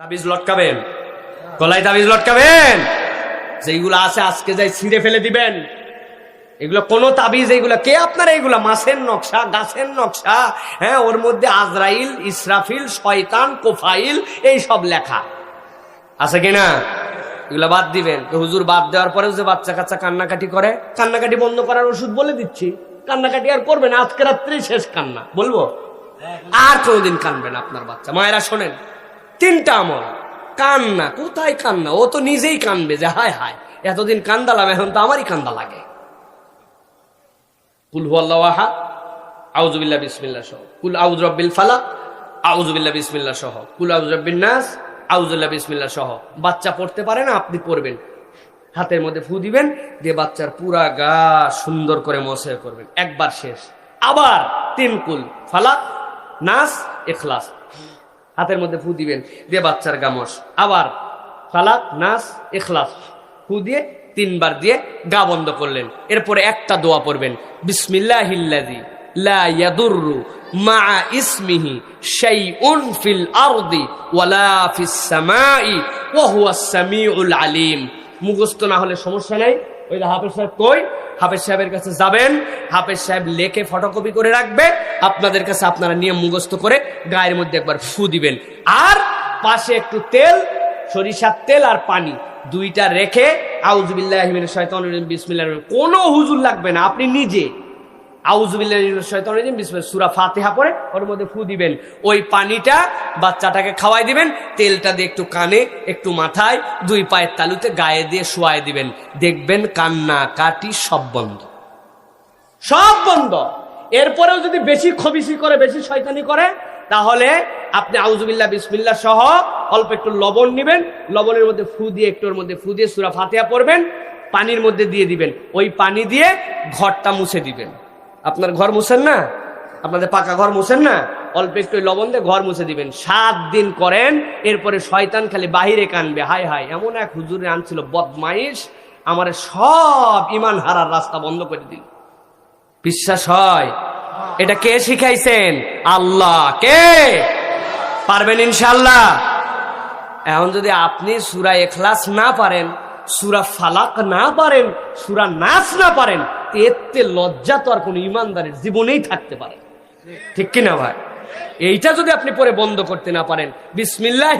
তাবিজ লটকাবেন। গলায় তাবিজ লটকাবেন। যেইগুলো আছে আজকে যাই ছিঁড়ে ফেলে দিবেন। এগুলো কোন তাবিজ এগুলো কে আপনার? এগুলো মাছের নকশা গাছের নকশা হ্যাঁ ওর মধ্যে আজরাইল ইসরাফিল শয়তান কোফাইল এই সব লেখা। আছে কিনা এগুলো বাদ দিবেন। হুজুর বাদ দেওয়ার পরেও যে বাচ্চা কাচ্চা কান্নাকাটি করে কান্নাকাটি বন্ধ করার ওষুধ বলে দিচ্ছি। কান্নাকাটি আর করবে না আজকে রাত্রি শেষ কান্না। বলব? আর কোনোদিন কানবে না আপনার বাচ্চা। মায়েরা শোনেন। তিনটা আমল। কান্না, কোথায় কান্না? ও তো নিজেই কানবে যে, হায় হায়, এতদিন কান্দালাম, এখন তো আমারই কান্দা লাগে। কুল হু আল্লাহ আহাদ আউজুবিল্লাহ বিসমিল্লাহ সহ। কুল আউজ রব্বিল ফালাক আউজুবিল্লাহ বিসমিল্লাহ সহ। কুল আউজ রব্বিন নাস আউজুল্লাহ বিসমিল্লাহ সহ। বাচ্চা পড়তে পারে না, আপনি পড়বেন। হাতের মধ্যে ফু দিবেন, দিয়ে বাচ্চার পুরা গা সুন্দর করে মশে করবেন। একবার শেষ। আবার তিন কুল ফালা নাস এখলাস হাতের মধ্যে ফু দিবেন, দিয়ে বাচ্চার গামস আবার ফালাক, নাস, এখলাস, ফু দিয়ে তিনবার দিয়ে গা বন্ধ করলেন। এরপরে একটা দোয়া পড়বেন ইয়াদুররু মা ওয়ালা ফিস সামাই মুখস্থ না হলে সমস্যা নাই। ওই হাফেজ সাহেব কই? হাফেজ সাহেবের কাছে যাবেন, হাফেজ সাহেব লেখে ফটোকপি করে রাখবে, আপনাদের কাছে আপনারা নিয়ম মুখস্থ করে গায়ের মধ্যে একবার ফু দিবেন। আর পাশে একটু তেল, সরিষার তেল আর পানি, দুইটা রেখে আউজুবিল্লাহ কোনো হুজুর লাগবে না, আপনি নিজে। আউজুবিল্লাহ সুরা ফাতিহা পড়ে, ওর মধ্যে ফু দিবেন। ওই পানিটা বাচ্চাটাকে খাওয়াই দিবেন, তেলটা দিয়ে একটু কানে, একটু মাথায়, দুই পায়ের তালুতে গায়ে দিয়ে শোয়াই দিবেন। দেখবেন কান্না কাটি সব বন্ধ। সব বন্ধ। এরপরেও যদি বেশি খবিসি করে, বেশি শয়তানি করে, তাহলে আপনি আউজুবিল্লাহ বিসমিল্লা সহ অল্প একটু লবণ নেবেন। লবণের মধ্যে ফু দিয়ে একটুর মধ্যে ফু দিয়ে সুরা ফাতেহা পড়বেন। পানির মধ্যে দিয়ে দিবেন। ওই পানি দিয়ে ঘরটা মুছে দিবেন। আপনার ঘর মুছেন না? আপনাদের পাকা ঘর মুছেন না? অল্প একটু লবণ দিয়ে ঘর মুছে দিবেন। সাত দিন করেন, এরপরে শয়তান খালি বাহিরে কানবে। হাই হাই এমন এক হুজুরে আনছিল, বদমাইশ, আমার সব ইমান হারার রাস্তা বন্ধ করে দিল। বিশ্বাস হয়? এটা কে শিখাইছেন? আল্লাহ। কে? পারবেন ইনশাল্লাহ এখন যদি আপনি সুরা এখলাস না পারেন, সুরা ফালাক না পারেন, সুরা নাচ না পারেন, এতে লজ্জা তো আর কোন ইমানদারের জীবনেই থাকতে পারে। ঠিক কিনা ভাই? এইটা যদি আপনি পরে বন্ধ করতে না পারেন বিসমিল্লাহ